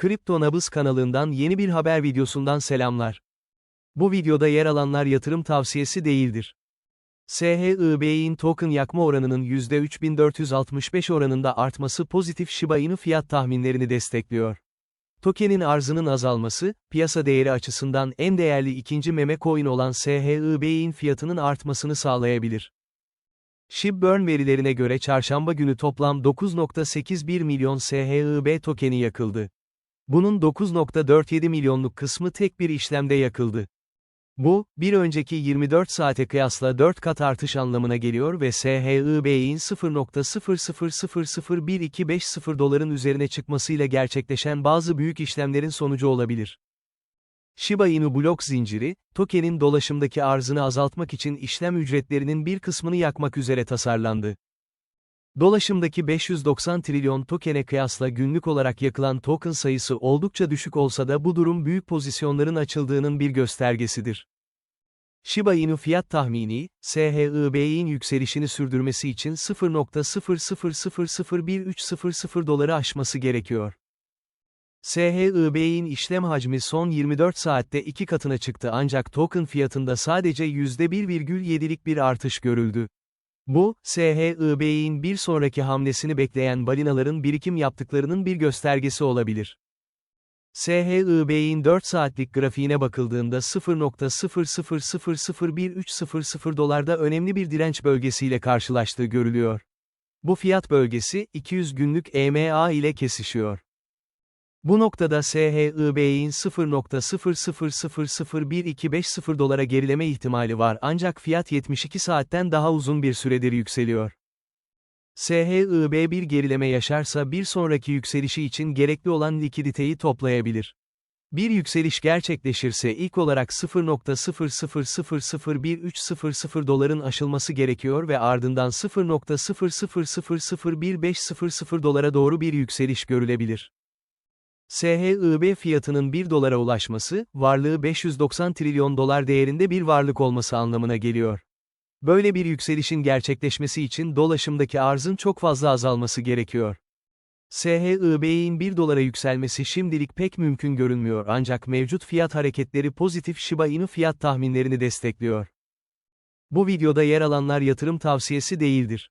Kripto Nabız kanalından yeni bir haber videosundan selamlar. Bu videoda yer alanlar yatırım tavsiyesi değildir. SHIB'in token yakma oranının %3465 oranında artması pozitif Shiba Inu fiyat tahminlerini destekliyor. Tokenin arzının azalması, piyasa değeri açısından en değerli ikinci meme coin olan SHIB'in fiyatının artmasını sağlayabilir. Shibburn verilerine göre çarşamba günü toplam 9.81 milyon SHIB tokeni yakıldı. Bunun 9.47 milyonluk kısmı tek bir işlemde yakıldı. Bu, bir önceki 24 saate kıyasla 4 kat artış anlamına geliyor ve SHIB'in 0.00001250 doların üzerine çıkmasıyla gerçekleşen bazı büyük işlemlerin sonucu olabilir. Shiba Inu blok zinciri, tokenin dolaşımdaki arzını azaltmak için işlem ücretlerinin bir kısmını yakmak üzere tasarlandı. Dolaşımdaki 590 trilyon tokene kıyasla günlük olarak yakılan token sayısı oldukça düşük olsa da bu durum büyük pozisyonların açıldığının bir göstergesidir. Shiba Inu fiyat tahmini, SHIB'in yükselişini sürdürmesi için 0.00001300 doları aşması gerekiyor. SHIB'in işlem hacmi son 24 saatte iki katına çıktı ancak token fiyatında sadece %1,7'lik bir artış görüldü. Bu, SHIB'in bir sonraki hamlesini bekleyen balinaların birikim yaptıklarının bir göstergesi olabilir. SHIB'in 4 saatlik grafiğine bakıldığında 0.00001300 dolarda önemli bir direnç bölgesiyle karşılaştığı görülüyor. Bu fiyat bölgesi, 200 günlük EMA ile kesişiyor. Bu noktada SHIB'in 0.00001250 dolara gerileme ihtimali var ancak fiyat 72 saatten daha uzun bir süredir yükseliyor. SHIB bir gerileme yaşarsa bir sonraki yükselişi için gerekli olan likiditeyi toplayabilir. Bir yükseliş gerçekleşirse ilk olarak 0.00001300 doların aşılması gerekiyor ve ardından 0.00001500 dolara doğru bir yükseliş görülebilir. SHIB fiyatının 1 dolara ulaşması, varlığı 590 trilyon dolar değerinde bir varlık olması anlamına geliyor. Böyle bir yükselişin gerçekleşmesi için dolaşımdaki arzın çok fazla azalması gerekiyor. SHIB'in 1 dolara yükselmesi şimdilik pek mümkün görünmüyor ancak mevcut fiyat hareketleri pozitif Shiba Inu fiyat tahminlerini destekliyor. Bu videoda yer alanlar yatırım tavsiyesi değildir.